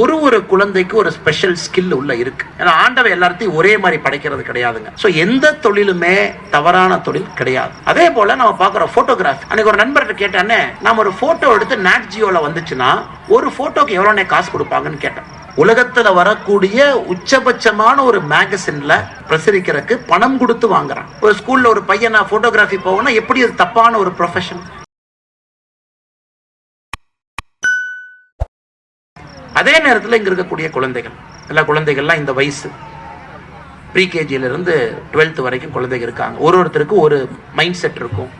ஒரு ஒரு குழந்தைக்கு ஒரு ஸ்பெஷல் ஸ்கில் உள்ள இருக்கு. ஏன்னா ஆண்டவன் எல்லாத்தையும் ஒரே மாதிரி படைக்கிறது கிடையாதுங்க. ஸோ எந்த தொழிலுமே தவறான தொழில் கிடையாது. அதே போல நம்ம பார்க்குறோம் ஃபோட்டோகிராஃபி அன்னைக்கு ஒரு நண்பர்கிட்ட கேட்டானே நம்ம ஒரு ஃபோட்டோ எடுத்து நாட் ஜியோல வந்துச்சுன்னா ஒரு ஃபோட்டோக்கு எவ்வளோ காசு கொடுப்பாங்கன்னு கேட்டேன். உலகத்துல வரக்கூடிய உச்சபட்சமான ஒரு மேகசின்ல பிரசரிக்கிறதுக்கு பணம் கொடுத்து வாங்குறான். ஒரு ஸ்கூல்ல ஒரு பையன் நான் போட்டோகிராஃபி போவேன்னா எப்படி அது தப்பான ஒரு ப்ரொஃபஷன் நேரத்தில் இங்கே இருக்கக்கூடிய குழந்தைகள். எல்லா குழந்தைகள்லாம் இந்த வயசு. ப்ரீகேஜியிலேருந்து டுவெல்த் வரைக்கும் குழந்தைங்க இருக்காங்க. ஒரு ஒருத்தருக்கும் ஒரு மைண்ட் செட் இருக்கும்.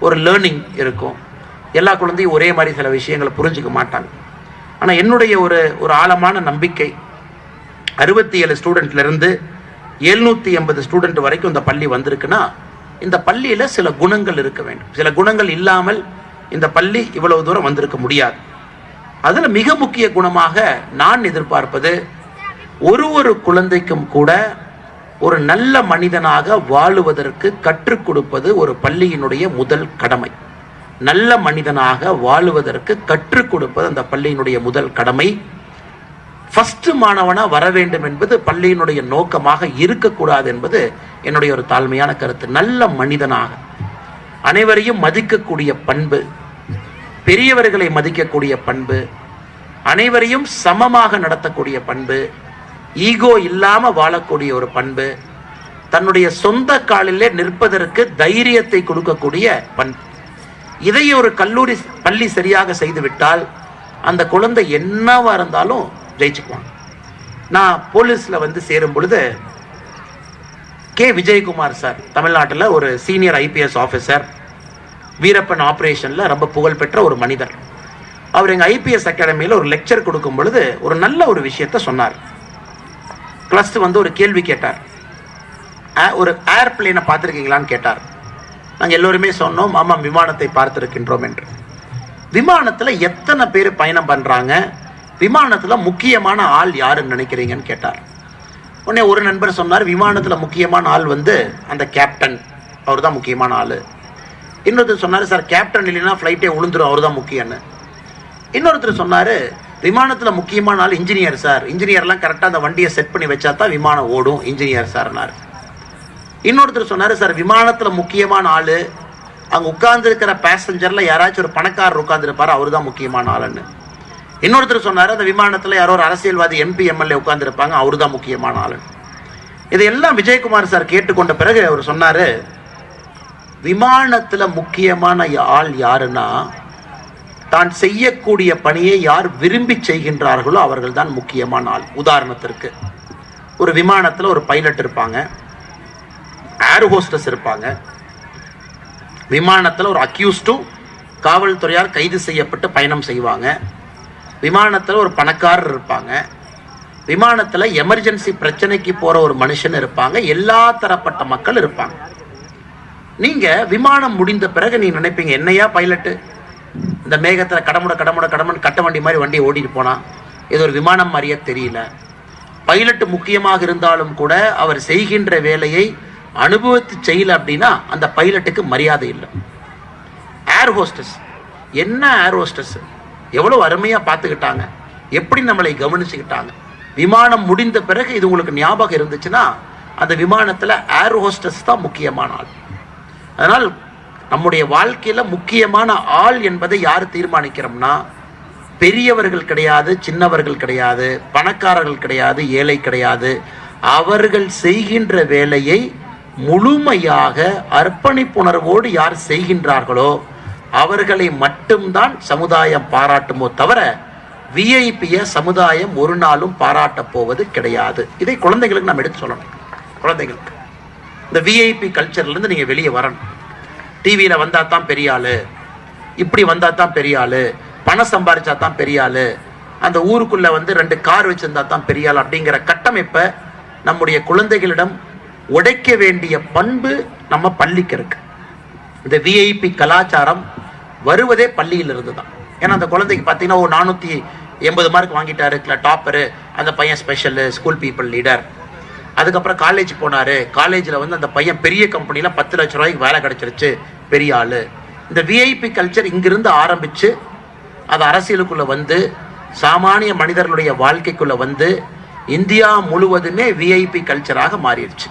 ஒரு லேர்னிங் இருக்கும். எல்லா குழந்தையும் ஒரே மாதிரி சில விஷயங்களை புரிஞ்சுக்க மாட்டாங்க. ஆனால் என்னுடைய ஒரு ஒரு ஆழமான நம்பிக்கை அறுபத்தி ஏழு ஸ்டூடெண்ட்லேருந்து எழுநூற்றி எண்பது ஸ்டூடெண்ட் வரைக்கும் இந்த பள்ளி வந்திருக்குன்னா இந்த பள்ளியில் சில குணங்கள் இருக்க வேண்டும். சில குணங்கள் இல்லாமல் இந்த பள்ளி இவ்வளவு தூரம் வந்திருக்க முடியாது. அதில் மிக முக்கிய குணமாக நான் எதிர்பார்ப்பது ஒரு ஒரு குழந்தைக்கும் கூட ஒரு நல்ல மனிதனாக வாழுவதற்கு கற்றுக் கொடுப்பது ஒரு பள்ளியினுடைய முதல் கடமை. நல்ல மனிதனாக வாழுவதற்கு கற்றுக் கொடுப்பது அந்த பள்ளியினுடைய முதல் கடமை. ஃபஸ்ட்டு மாணவனாக வர வேண்டும் என்பது பள்ளியினுடைய நோக்கமாக இருக்கக்கூடாது என்பது என்னுடைய ஒரு தாழ்மையான கருத்து. நல்ல மனிதனாக அனைவரையும் மதிக்கக்கூடிய பண்பு பெரியவர்களை மதிக்கக்கூடிய பண்பு அனைவரையும் சமமாக நடத்தக்கூடிய பண்பு ஈகோ இல்லாமல் வாழக்கூடிய ஒரு பண்பு தன்னுடைய சொந்த காலிலே நிற்பதற்கு தைரியத்தை கொடுக்கக்கூடிய பண்பு. இதை ஒரு கல்லூரி பள்ளி சரியாக செய்துவிட்டால் அந்த குழந்தை என்னவா இருந்தாலும் ஜெயிச்சுக்குவாங்க நான் போலீஸ்ல வந்து சேரும் பொழுது கே. விஜயகுமார் சார் தமிழ்நாட்டில் ஒரு சீனியர் ஐபிஎஸ் ஆஃபீஸர் வீரப்பன் ஆப்ரேஷனில் ரொம்ப புகழ்பெற்ற ஒரு மனிதர். அவர் எங்கள் ஐபிஎஸ் அகாடமியில் ஒரு லெக்சர் கொடுக்கும் பொழுது ஒரு நல்ல ஒரு விஷயத்த சொன்னார். ப்ளஸ் வந்து ஒரு கேள்வி கேட்டார். "ஆ- ஒரு ஏர்பிளேனை பார்த்துருக்கீங்களான்னு கேட்டார். நாங்கள் எல்லோருமே சொன்னோம் ஆமாம் விமானத்தை பார்த்துருக்கின்றோம் என்று. விமானத்தில் எத்தனை பேர் பயணம் பண்ணுறாங்க விமானத்தில் முக்கியமான ஆள் யாருன்னு நினைக்கிறீங்கன்னு கேட்டார். உடனே ஒரு நண்பர் சொன்னார் விமானத்தில் முக்கியமான ஆள் வந்து அந்த கேப்டன் அவர் தான் முக்கியமான ஆள். இன்னொருத்தர் சொன்னார் சார் கேப்டன் இல்லைன்னா ஃப்ளைட்டே உளுந்துரும் அவர் தான் முக்கியம்னு. இன்னொருத்தர் சொன்னார் விமானத்தில் முக்கியமான ஆள் இன்ஜினியர் சார். இன்ஜினியர்லாம் கரெக்டாக அந்த வண்டியை செட் பண்ணி வச்சா தான் விமானம் ஓடும் இன்ஜினியர் சார்னார் இன்னொருத்தர் சொன்னார் சார் விமானத்தில் முக்கியமான ஆள் அங்கே உட்கார்ந்துருக்கிற பேசஞ்சரில் யாராச்சும் ஒரு பணக்காரர் உட்காந்துருப்பார் அவர் தான் முக்கியமான ஆளுன்னு. இன்னொருத்தர் சொன்னார் அந்த விமானத்தில் யாரோ ஒரு அரசியல்வாதி எம்பி எம்எல்ஏ உட்காந்துருப்பாங்க அவர் தான் முக்கியமான ஆளுன்னு. இதையெல்லாம் விஜயகுமார் சார் கேட்டுக்கொண்ட பிறகு அவர் சொன்னார் விமானத்தில் முக்கியமான ஆள் யாருன்னா தான் செய்யக்கூடிய பணியை யார் விரும்பி செய்கின்றார்களோ அவர்கள் தான் முக்கியமான ஆள். உதாரணத்திற்கு ஒரு விமானத்தில் ஒரு பைலட் இருப்பாங்க ஏர் ஹோஸ்டஸ் இருப்பாங்க. விமானத்தில் ஒரு அக்யூஸ்டும் காவல்துறையால் கைது செய்யப்பட்டு பயணம் செய்வாங்க. விமானத்தில் ஒரு பணக்காரர் இருப்பாங்க. விமானத்தில் எமர்ஜென்சி பிரச்சனைக்கு போகிற ஒரு மனுஷன் இருப்பாங்க. எல்லா தரப்பட்ட மக்கள் இருப்பாங்க. நீங்க விமானம் முடிந்த பிறகு நீ நினைப்பீங்க என்னையா பைலட்டு இந்த மேகத்தில் கடமுட கடமுட கடமுட கட்ட வண்டி மாதிரி வண்டியை ஓட்டிட்டு போனா இது ஒரு விமானம் மாதிரியே தெரியல. பைலட் முக்கியமாக இருந்தாலும் கூட அவர் செய்கின்ற வேலையை அனுபவித்து செய்யல அப்படின்னா அந்த பைலட்டுக்கு மரியாதை இல்லை. ஏர் ஹோஸ்டஸ் என்ன ஏர் ஹோஸ்டஸ் எவ்வளோ அருமையாக பார்த்துக்கிட்டாங்க. எப்படி நம்மளை கவனிச்சுக்கிட்டாங்க. விமானம் முடிந்த பிறகு இது உங்களுக்கு ஞாபகம் இருந்துச்சுன்னா அந்த விமானத்தில் ஏர் ஹோஸ்டஸ் தான் முக்கியமான ஆள். அதனால் நம்முடைய வாழ்க்கையில் முக்கியமான ஆள் என்பதை யார் தீர்மானிக்கிறோம்னா பெரியவர்கள் கிடையாது சின்னவர்கள் கிடையாது பணக்காரர்கள் கிடையாது ஏழை கிடையாது. அவர்கள் செய்கின்ற வேலையை முழுமையாக அர்ப்பணிப்புணர்வோடு யார் செய்கின்றார்களோ அவர்களை மட்டும்தான் சமுதாயம் பாராட்டுமோ தவிர விஐபிய சமுதாயம் ஒரு நாளும் பாராட்டப் போவது கிடையாது. இதை குழந்தைகளுக்கு நாம் எடுத்து சொல்லணும். குழந்தைகளுக்கு. இந்த விஐபி கல்ச்சர்லேருந்து நீங்கள் வெளியே வரணும். டிவியில் வந்தால் தான் பெரிய ஆள். இப்படி வந்தால் தான் பெரிய ஆள். பணம் சம்பாரிச்சா தான் பெரிய ஆள். அந்த ஊருக்குள்ளே வந்து ரெண்டு கார் வச்சிருந்தா தான் பெரிய ஆள் அப்படிங்கிற கட்டமைப்பை நம்முடைய குழந்தைகளிடம் உடைக்க வேண்டிய பண்பு நம்ம பள்ளிக்கு இருக்கு. இந்த விஐபி கலாச்சாரம் வருவதே பள்ளியிலிருந்து தான் ஏன்னா அந்த குழந்தைக்கு பார்த்தீங்கன்னா ஒரு நானூற்றி எண்பது மார்க் வாங்கிட்டாரு டாப்பரு அந்த பையன் ஸ்பெஷலு ஸ்கூல் பீப்புள் லீடர் அதுக்கப்புறம் காலேஜ் போனாரு. காலேஜில் வந்து அந்த பையன் பெரிய கம்பெனியில் பத்து லட்ச ரூபாய்க்கு வேலை கிடைச்சிருச்சு. பெரிய ஆள். இந்த விஐபி கல்ச்சர் இங்கிருந்து ஆரம்பித்து அது அரசியலுக்குள்ளே வந்து சாமானிய மனிதர்களுடைய வாழ்க்கைக்குள்ளே வந்து இந்தியா முழுவதுமே விஐபி கல்ச்சராக மாறிடுச்சு.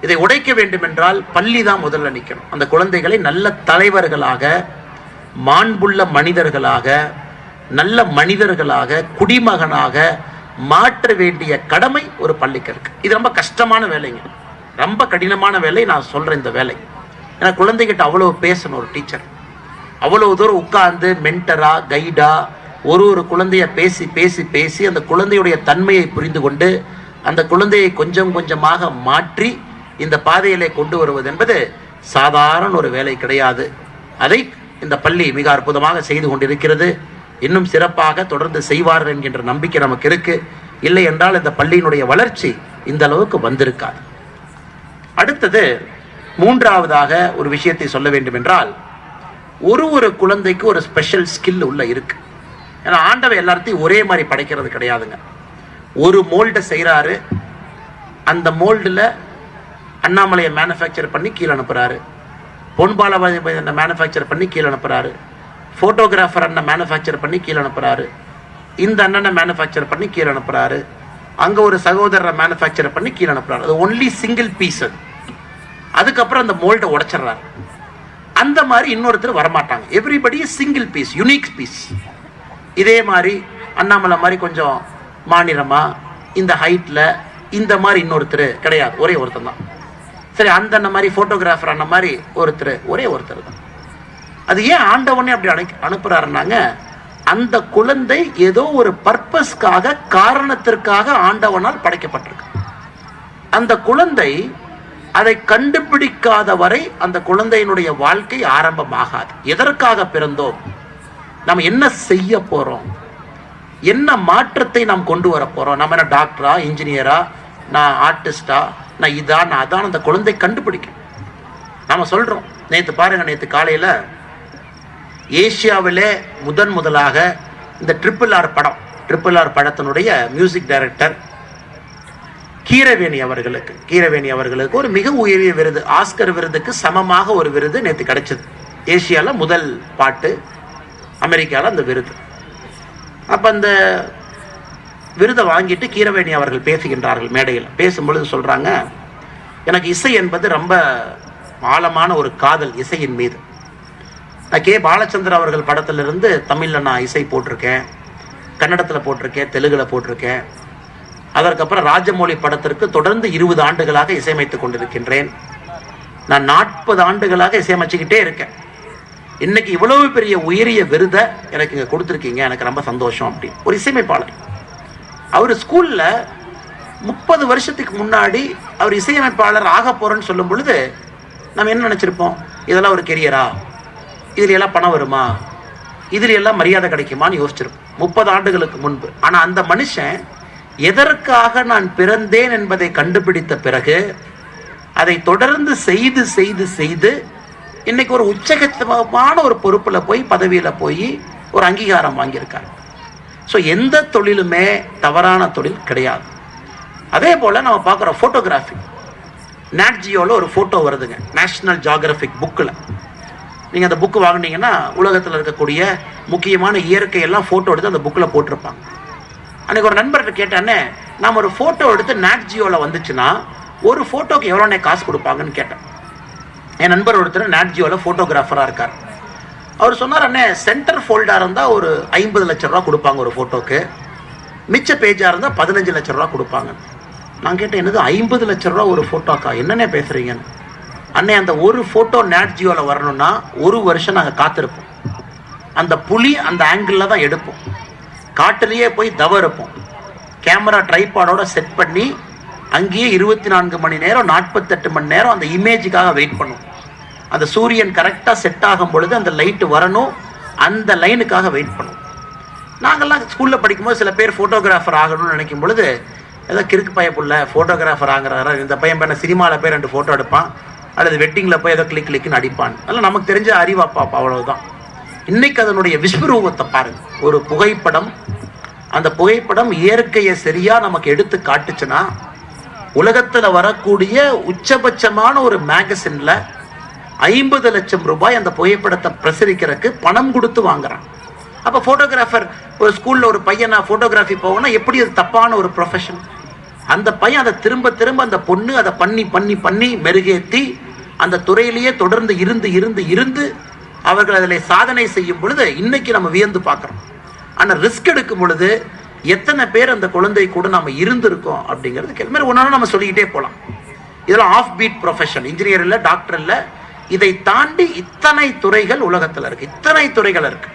இதை உடைக்க வேண்டுமென்றால் பள்ளி தான் முதல்ல நிற்கணும் அந்த குழந்தைகளை நல்ல தலைவர்களாக மாண்புள்ள மனிதர்களாக நல்ல மனிதர்களாக குடிமகனாக மாற்ற வேண்டிய கடமை ஒரு பள்ளிக்கு இருக்கு. இது ரொம்ப கஷ்டமான வேலைங்க. ரொம்ப கடினமான வேலை நான் சொல்றேன் இந்த வேலை. ஏன்னா குழந்தைகிட்ட அவ்வளோ பேசணும் ஒரு டீச்சர். அவ்வளவு தூரம் உட்கார்ந்து மென்டரா கைடா ஒரு ஒரு குழந்தைய பேசி பேசி பேசி அந்த குழந்தையுடைய தன்மையை புரிந்து கொண்டு அந்த குழந்தையை கொஞ்சம் கொஞ்சமாக மாற்றி இந்த பாதையிலே கொண்டு வருவது என்பது சாதாரண ஒரு வேலை கிடையாது. அதை இந்த பள்ளி மிக அற்புதமாக செய்து கொண்டிருக்கிறது. இன்னும் சிறப்பாக தொடர்ந்து செய்வார்கள் என்கின்ற நம்பிக்கை நமக்கு இருக்கு இல்லை என்றால் இந்த பள்ளியினுடைய வளர்ச்சி இந்த அளவுக்கு வந்திருக்காது. அடுத்தது மூன்றாவதாக ஒரு விஷயத்தை சொல்ல வேண்டும் என்றால் ஒரு ஒரு குழந்தைக்கு ஒரு ஸ்பெஷல் ஸ்கில் உள்ள இருக்கு. ஏன்னா ஆண்டவை எல்லாத்தையும் ஒரே மாதிரி படைக்கிறது கிடையாதுங்க. ஒரு மோல்டை செய்கிறாரு அந்த மோல்டில் அண்ணாமலையை மேனுஃபேக்சர் பண்ணி கீழே அனுப்புகிறாரு பொன்பாலபாதி மேனுஃபேக்சர் பண்ணி கீழே அனுப்புகிறாரு ஃபோட்டோகிராஃபர் அண்ணன் மேனுஃபேக்சர் பண்ணி கீழே அனுப்புகிறாரு இந்த அண்ணனை மேனுஃபேக்சர் பண்ணி கீழே அனுப்புகிறாரு அங்கே ஒரு சகோதரரை மேனுஃபேக்சர் பண்ணி கீழே அனுப்புகிறாரு அது ஒன்லி சிங்கிள் பீஸ் அது. அதுக்கப்புறம் அந்த மோல்டை உடைச்சிடுறாரு. அந்த மாதிரி இன்னொருத்தர் வரமாட்டாங்க. Everybody single piece unique piece இதே மாதிரி அண்ணாமலை மாதிரி கொஞ்சம் மாநிலமாக இந்த ஹைட்டில் இந்த மாதிரி இன்னொருத்தர் கிடையாது. ஒரே ஒருத்தர் தான். சரி அந்த அண்ணன் மாதிரி ஃபோட்டோகிராஃபர் அந்த மாதிரி ஒருத்தர் ஒரே ஒருத்தர் தான். அது ஏன் ஆண்டவனே அப்படி அனு அனுப்புறாருன்னாங்க? அந்த குழந்தை ஏதோ ஒரு பர்பஸ்க்காக காரணத்திற்காக ஆண்டவனால் படைக்கப்பட்டிருக்கு. அந்த குழந்தை அதை கண்டுபிடிக்காத வரை அந்த குழந்தையினுடைய வாழ்க்கை ஆரம்பமாகாது. எதற்காக பிறந்தோம்? நாம் என்ன செய்ய போறோம்? என்ன மாற்றத்தை நாம் கொண்டு வர போறோம்? நம்ம என்ன டாக்டரா இன்ஜினியரா நான் ஆர்டிஸ்டா நான் இதா நான் அதான் அந்த குழந்தை கண்டுபிடிக்கும். நாம சொல்றோம். நேற்று பாருங்க நேற்று காலையில் ஏசியாவிலே முதன் முதலாக இந்த ட்ரிபிள் ஆர் படம் ட்ரிபிள் ஆர் படத்தினுடைய மியூசிக் டைரக்டர் கீரவேணி அவர்களுக்கு கீரவேணி அவர்களுக்கு ஒரு மிக உயரிய விருது ஆஸ்கர் விருதுக்கு சமமாக ஒரு விருது நேற்று கிடைச்சது. ஏசியாவில் முதல் பாட்டு அமெரிக்காவில் அந்த விருது. அப்போ அந்த விருதை வாங்கிட்டு கீரவேணி அவர்கள் பேசுகின்றார்கள் மேடையில். பேசும்பொழுது சொல்கிறாங்க எனக்கு இசை என்பது ரொம்ப ஆழமான ஒரு காதல் இசையின் மீது. கே. பாலச்சந்தர் அவர்கள் படத்திலிருந்து தமிழில் நான் இசை போட்டிருக்கேன் கன்னடத்தில் போட்டிருக்கேன் தெலுங்கில் போட்டிருக்கேன். அதற்கப்புறம் ராஜமௌழி படத்திற்கு தொடர்ந்து இருபது ஆண்டுகளாக இசையமைத்து கொண்டிருக்கின்றேன். நான் நாற்பது ஆண்டுகளாக இசையமைச்சுக்கிட்டே இருக்கேன். இன்னைக்கு இவ்வளவு பெரிய உயரிய விருதை எனக்கு இங்கே கொடுத்துருக்கீங்க. எனக்கு ரொம்ப சந்தோஷம் அப்படி ஒரு இசையமைப்பாளர். அவர் ஸ்கூலில் முப்பது வருஷத்துக்கு முன்னாடி அவர் இசையமைப்பாளர் ஆக போறேன்னு சொல்லும் பொழுது நம்ம என்ன நினச்சிருப்போம்? இதெல்லாம் ஒரு கெரியரா இதுல எல்லாம் பணம் வருமா? இதுல எல்லாம் மரியாதை கிடைக்குமான்னு யோசிச்சிருக்கும் முப்பது ஆண்டுகளுக்கு முன்பு. ஆனா அந்த மனுஷன் எதற்காக நான் பிறந்தேன் என்பதை கண்டுபிடித்த பிறகு அதை தொடர்ந்து செய்து செய்து செய்து இன்னைக்கு ஒரு உச்சகத்தமான ஒரு பொறுப்பில் போய் பதவியில் போய் ஒரு அங்கீகாரம் வாங்கியிருக்காரு. ஸோ எந்த தொழிலுமே தவறான தொழில் கிடையாது. அதே போல் நம்ம பார்க்குறோம் ஃபோட்டோகிராஃபி நாட்ஜியோவில் ஒரு ஃபோட்டோ வருதுங்க. நேஷ்னல் ஜாகிரபிக் புக்கில் நீங்கள் அந்த புக்கு வாங்குனீங்கன்னா உலகத்தில் இருக்கக்கூடிய முக்கியமான இயற்கையெல்லாம் ஃபோட்டோ எடுத்து அந்த புக்கில் போட்டிருப்பாங்க. அன்றைக்கி ஒரு நண்பர்கிட்ட கேட்டேன்னே நாம் ஒரு ஃபோட்டோ எடுத்து நாட்ஜியோவில் வந்துச்சுன்னா ஒரு ஃபோட்டோக்கு எவ்வளோண்ணே காசு கொடுப்பாங்கன்னு கேட்டேன். என் நண்பர் ஒருத்தர் நாட்ஜியோவில் ஃபோட்டோகிராஃபராக இருக்கார். அவர் சொன்னார் அண்ணே சென்டர் ஃபோல்டாக இருந்தால் ஒரு ஐம்பது லட்ச ரூபா கொடுப்பாங்க ஒரு ஃபோட்டோக்கு மிச்ச பேஜாக இருந்தால் பதினஞ்சு லட்ச ரூபா கொடுப்பாங்க நான் கேட்டேன் என்னது ஐம்பது லட்ச ரூபா ஒரு ஃபோட்டோக்கா என்னென்ன பேசுகிறீங்கன்னு அன்னை அந்த ஒரு ஃபோட்டோ நேட்ஜியோவில் வரணும்னா ஒரு வருஷம் நாங்கள் காத்திருப்போம். அந்த புலி அந்த ஆங்கிளில் தான் எடுப்போம். காட்டுலேயே போய் தவறுப்போம் கேமரா ட்ரைபாடோட செட் பண்ணி அங்கேயே இருபத்தி நான்கு மணி நேரம் நாற்பத்தெட்டு மணி நேரம் அந்த இமேஜுக்காக வெயிட் பண்ணும் அந்த சூரியன் கரெக்டாக செட் ஆகும் பொழுது அந்த லைட்டு வரணும். அந்த லைனுக்காக வெயிட் பண்ணும் நாங்கள்லாம் ஸ்கூலில் படிக்கும்போது சில பேர் ஃபோட்டோகிராஃபர் ஆகணும்னு நினைக்கும் பொழுது ஏதோ கிறுக்கு பைய புள்ள ஃபோட்டோகிராஃபர் ஆகிறாரா இந்த பையன் பண்ண சினிமாவில் போய் ரெண்டு ஃபோட்டோ எடுப்பான். அல்லது வெட்டிங்கில் போய் ஏதோ கிளிக் கிளிக்குன்னு அடிப்பான். அதெல்லாம் நமக்கு தெரிஞ்ச அறிவாப்பா அவ்வளவுதான். இன்னைக்கு அதனுடைய விஸ்வரூபத்தை பாருங்க. ஒரு புகைப்படம் அந்த புகைப்படம் இயற்கையை சரியா நமக்கு எடுத்து காட்டுச்சுன்னா உலகத்தில் வரக்கூடிய உச்சபட்சமான ஒரு மேகசின்ல ஐம்பது லட்சம் ரூபாய் அந்த புகைப்படத்தை பிரசரிக்கிறதுக்கு பணம் கொடுத்து வாங்குறான். அப்போ ஃபோட்டோகிராஃபர் ஒரு ஸ்கூலில் ஒரு பையனை ஃபோட்டோகிராஃபி போகணும்னா எப்படி அது தப்பான ஒரு ப்ரொஃபஷன் அந்த பையன் அதை திரும்ப திரும்ப அந்த பொண்ணு அதை பண்ணி பண்ணி பண்ணி மெருகேற்றி அந்த துறையிலேயே தொடர்ந்து இருந்து இருந்து இருந்து அவர்கள் அதில் சாதனை செய்யும் பொழுது இன்னைக்கு நம்ம வியந்து பார்க்குறோம். ஆனால் ரிஸ்க் எடுக்கும் பொழுது எத்தனை பேர் அந்த குழந்தை கூட நம்ம இருந்திருக்கோம் அப்படிங்கிறது கேள்வி. மாதிரி ஒன்றாலும் நம்ம சொல்லிக்கிட்டே போகலாம் இதெல்லாம் ஆஃப் பீட் ப்ரொஃபஷன் இன்ஜினியர் இல்லை டாக்டர் இல்லை இதை தாண்டி இத்தனை துறைகள் உலகத்தில் இருக்கு. இத்தனை துறைகள் இருக்கு.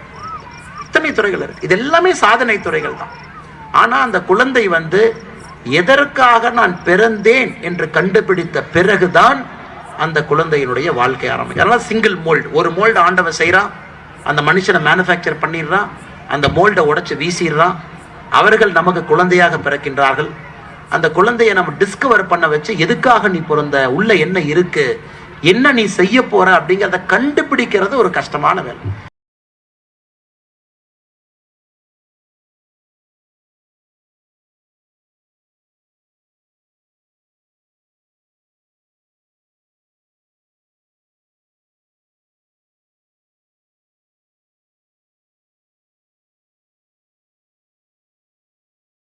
இத்தனை துறைகள் இருக்கு. இது எல்லாமே சாதனை துறைகள் தான். ஆனால் அந்த குழந்தை வந்து எதற்காக நான் பிறந்தேன்? என்று கண்டுபிடித்த பிறகுதான் அந்த குழந்தையினுடைய வாழ்க்கை ஆரம்பிக்கும். அதனால் சிங்கிள் மோல்டு ஒரு மோல்டு ஆண்டவன் செய்கிறான் அந்த மனுஷனை மேனுஃபேக்சர் பண்ணிடுறான் அந்த மோல்டை உடச்சி வீசிடுறான். அவர்கள் நமக்கு குழந்தையாக பிறக்கின்றார்கள். அந்த குழந்தையை நம்ம டிஸ்கவர் பண்ண வச்சு எதுக்காக நீ பிறந்த உள்ள என்ன இருக்கு என்ன நீ செய்ய போற அப்படிங்கிறத கண்டுபிடிக்கிறது ஒரு கஷ்டமான வேலை.